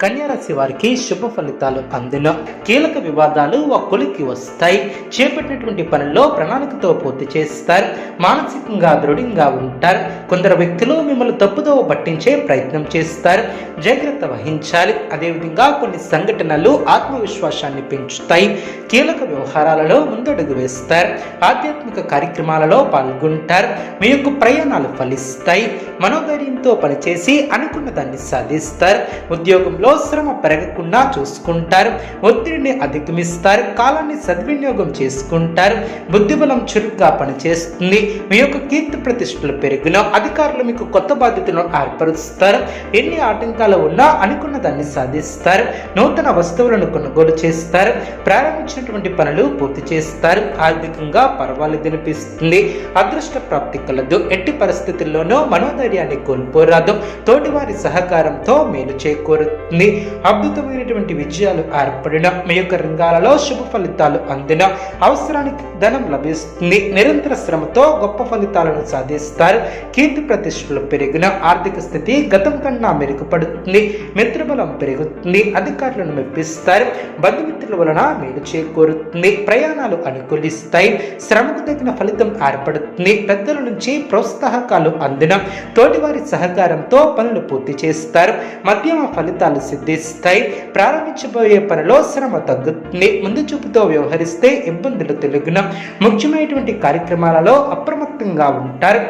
కన్యారాశి వారికి శుభ ఫలితాలు అందులో కీలక వివాదాలు ఒక్కొలికి వస్తాయి. చేపట్టినటువంటి పనుల్లో ప్రణాళికతో పూర్తి చేస్తారు. మానసికంగా దృఢంగా ఉంటారు. కొందరు వ్యక్తులు మిమ్మల్ని తప్పుదోవ పట్టించే ప్రయత్నం చేస్తారు. జాగ్రత్త వహించాలి. అదేవిధంగా కొన్ని సంఘటనలు ఆత్మవిశ్వాసాన్ని పెంచుతాయి. కీలక వ్యవహారాలలో ముందడుగు వేస్తారు. ఆధ్యాత్మిక కార్యక్రమాలలో పాల్గొంటారు. మీ యొక్క ప్రయాణాలు ఫలిస్తాయి. మనోధైర్యంతో పనిచేసి అనుకున్న దాన్ని సాధిస్తారు ఉద్యోగంలో శ్రమ పెరగకుండా చూసుకుంటారు. ఒత్తిడిని అధిగమిస్తారు. కాలాన్ని సద్వినియోగం చేసుకుంటారు. బుద్ధిబలం చురుగ్గా పనిచేస్తుంది. మీ యొక్క కీర్తి ప్రతిష్టలు పెరిగిన అధికారులు మీకు కొత్త బాధ్యతలను ఏర్పరుస్తారు. ఎన్ని ఆటంకాలు ఉన్నా అనుకున్న దాన్ని సాధిస్తారు. నూతన వస్తువులను కొనుగోలు చేస్తారు. ప్రారంభించినటువంటి పనులు పూర్తి చేస్తారు. ఆర్థికంగా పర్వాలేదు అనిపిస్తుంది. అదృష్ట ప్రాప్తి కలదు. ఎట్టి పరిస్థితుల్లోనూ మనోధైర్యాన్ని కోల్పోరాదు. తోటివారి సహకారంతో మేలు జరుగుతుంది. అద్భుతమైనటువంటి విజయాలు ఏర్పడిన మీ యొక్క రంగాలలో శుభ ఫలితాలు అందిన అవసరానికి ధనం లభిస్తుంది. నిరంతర శ్రమతో గొప్ప ఫలితాలను సాధిస్తారు. కీర్తి ప్రతిష్టలు పెరిగిన ఆర్థిక స్థితి గతం కన్నా మెరుగుపడుతుంది. మిత్రబలం పెరుగుతుంది. అధికారులను మెప్పిస్తారు. బంధుమిత్రుల వలన మేలు చేకూరుతుంది. ప్రయాణాలు అనుకూలిస్తాయి. శ్రమకు తగిన ఫలితం ఏర్పడుతుంది. పెద్దల నుంచి ప్రోత్సాహకాలు అందిన తోటివారి సహకారంతో పనులు పూర్తి చేస్తారు. మధ్యమ ఫలితం ఫలితాలు సిద్ధిస్తాయి. ప్రారంభించబోయే పనిలో శ్రమ తగ్గుతుంది. ముందు చూపుతో వ్యవహరిస్తే ఇబ్బందులు తెలుగున. ముఖ్యమైనటువంటి కార్యక్రమాలలో అప్రమత్తంగా ఉంటారు.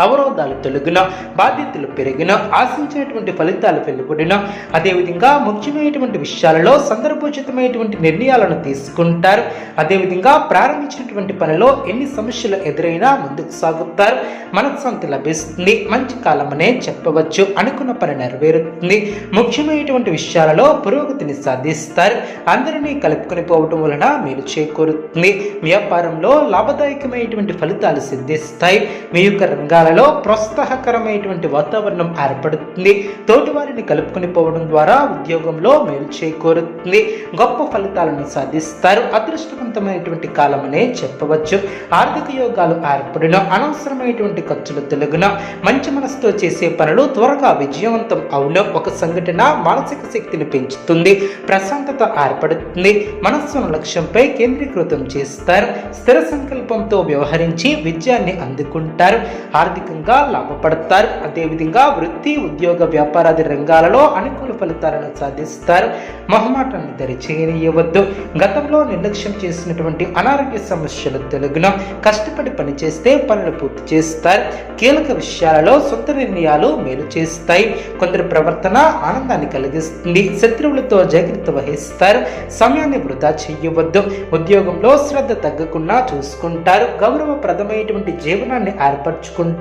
అవరోధాలు తొలగినా బాధ్యతలు పెరిగిన ఆశించినటువంటి ఫలితాలు వెలువడినా అదేవిధంగా ముఖ్యమైనటువంటి విషయాలలో సందర్భోచితమైనటువంటి నిర్ణయాలను తీసుకుంటారు. అదేవిధంగా ప్రారంభించినటువంటి పనిలో ఎన్ని సమస్యలు ఎదురైనా ముందుకు సాగుతారు. మనశ్శాంతి లభిస్తుంది. మంచి కాలమనే చెప్పవచ్చు. అనుకున్న పని నెరవేరుతుంది. ముఖ్యమైనటువంటి విషయాలలో పురోగతిని సాధిస్తారు. అందరినీ కలుపుకొని పోవటం వలన మేలు చేకూరుతుంది. వ్యాపారంలో లాభదాయకమైనటువంటి ఫలితాలు సిద్ధిస్తాయి. మీ యొక్క రంగాలలో ప్రోత్సాహకరమైనటువంటి వాతావరణం ఏర్పడుతుంది. తోటివారిని కలుపుకొని పోవడం ద్వారా ఉద్యోగంలో మేలు చేకూరుతుంది. గొప్ప ఫలితాలను సాధిస్తారు. అదృష్టవంతమైనటువంటి కాలం అనే చెప్పవచ్చు. ఆర్థిక యోగాలు ఏర్పడిన అనవసరమైనటువంటి ఖర్చులు తొలగిన మంచి మనసుతో చేసే పనులు త్వరగా విజయవంతం అవును ఒక సంఘటన మానసిక శక్తిని పెంచుతుంది. ప్రశాంతత ఏర్పడుతుంది. మనస్సును లక్ష్యంపై కేంద్రీకృతం చేస్తారు. స్థిర సంకల్పంతో వ్యవహరించి విజయాన్ని అందుకుంటారు. ఆర్థికంగా లాభపడతారు. అదేవిధంగా వృత్తి ఉద్యోగ వ్యాపారాది రంగాలలో అనుకూల ఫలితాలను సాధిస్తారు. మొహమాటాన్ని దరిచేయనివ్వద్దు గతంలో నిర్లక్ష్యం చేసినటువంటి అనారోగ్య సమస్యలు తెలుగున కష్టపడి పనిచేస్తే పనులు పూర్తి చేస్తారు. కీలక విషయాలలో సొంత నిర్ణయాలు మేలు చేస్తాయి. కొందరి ప్రవర్తన ఆనందాన్ని కలిగిస్తుంది. శత్రువులతో జాగ్రత్త వహిస్తారు. సమయాన్ని వృధా చేయవద్దు. ఉద్యోగంలో శ్రద్ధ తగ్గకుండా చూసుకుంటారు. గౌరవప్రదమైనటువంటి జీవనాన్ని ఏర్పరచుకుంటారు.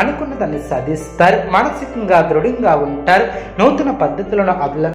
అనుకున్న దాన్ని సాధిస్తారు మానసికంగా దృఢంగా ఉంటారు నూతన పద్ధతులను అవల